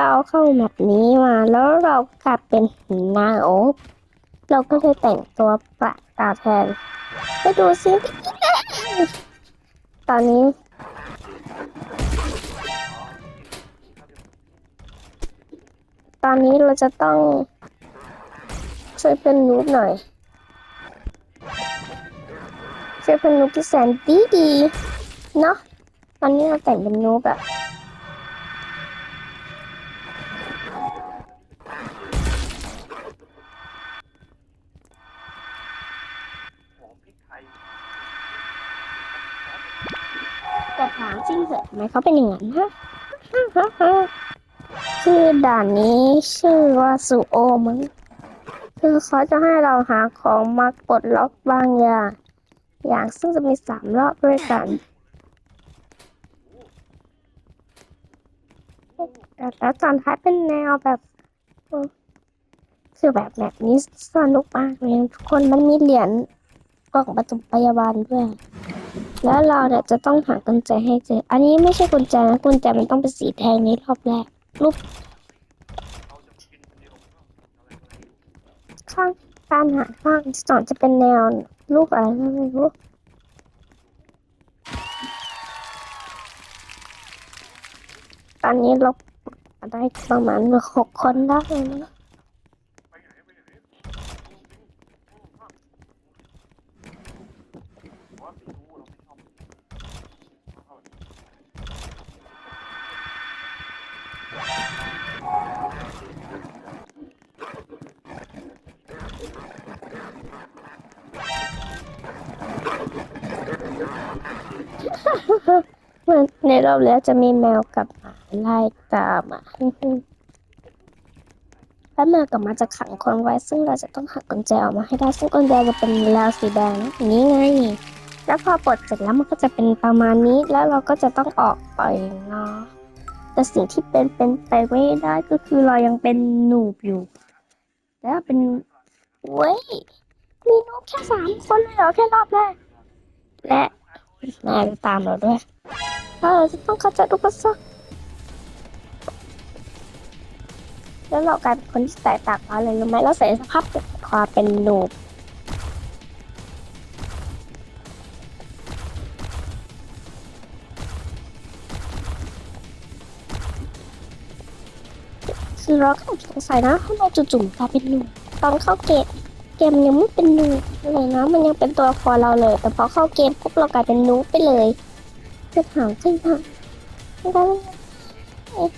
เราเข้าแบบนี้มาแล้วเรากลับเป็นนางโอบเราก็เลยแต่งตัวประกาแทน ไปดูซิตอนนี้ ตอนนี้เราจะต้องช่วยเป็นนูบหน่อยช่วยเป็นนูบที่แสนดีดีเนาะตอนนี้เราแต่งเป็นนูบอะห แต่ถามจริงเหรอทำไมเขาเป็นอย่างนั้นฮะคือด่านนี้ชื่อว่าสุโอมั้งคือเขาจะให้เราหาของมาปลดล็อกบางอย่าง อย่างซึ่งจะมีสามรอบด้วยกันแต่แล้วตอนท้ายเป็นแนวแบบคือแบบแบบนี้สนุกมากเลยทุกคนมันมีเหรียญกล่องประตูพยาบาลด้วย แล้วเราเนี่ยจะต้องหากุญแจให้เจอ อันนี้ไม่ใช่กุญแจนะกุญแจมันต้องเป็นสีแดงในรอบแรกรูปข้างการหาข้างสองจะเป็นแนวรูปอะไรไม่รู้ตอนนี้เราได้ประมาณหกคนได้เลยนะ เหมือนในรอบแล้วจะมีแมวกับหมาไล่ตามอะแล้วแมวกับหมาจะขังคนไว้ ซึ่งเราจะต้องหักกุญแจออกมาให้ได้ซึ่งกุญแจจะเป็นลาวสีแดงอย่างนี้ไงแล้วพอปลดเสร็จแล้วมันก็จะเป็นประมาณนี้แล้วเราก็จะต้องออกไปเนาะแต่สิ่งที่เป็นเป็นไปไม่ได้ก็คือเรายังเป็นหนูบอยู่ แล้วเป็นเว้ยมีหนูบแค่สามคนเลยเหรอแค่รอบแรก และนายจะตามเราด้วยเราจะต้องข้าใจทุกภาษาแล้วเรากลายเป็นคนที่แตกต่างกันเลยรู้ไหมเราใส่สภาพเป็นความเป็นหนูบคือเราก็สงสัยนะทำไมจู่ๆกลายเป็นหนูบตอนเข้าเกม เกมยังไม่เป็นนูเลยนะมันยังเป็นตัวละครเราเลย แต่พอเข้าเกมปุ๊บเรากลายเป็นนูไปเลยจะถามจริงค่ะไม่ได้เลยเอ๊ะ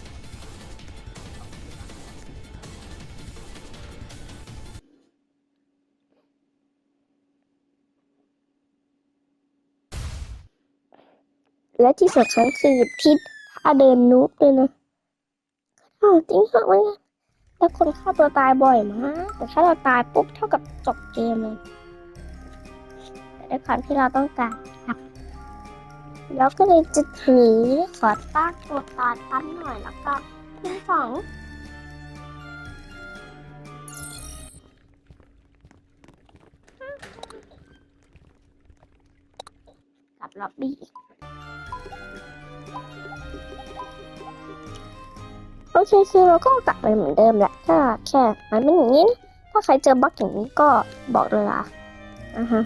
และที่สำคัญคือทิศท่าเดินนูบเลยนะถามจริงค่ะว่า แล้วคนฆ่าตัวตายบ่อยมาก แต่ถ้าเราตายปุ๊บเท่ากับจบเกมเลย แต่ด้วยความที่เราต้องการครับเราก็เลยจะถือขอตั้งตัวตายตั้งหน่อยแล้วก็ที่สองกลับล็อบบี้ เคคือเราก็กลับไปเหมือนเดิมแหละก็แค่มันเป็นอย่างนี้นะถ้าใครเจอบั๊กอย่างนี้ก็บอกเลยล่ะอ่าฮะ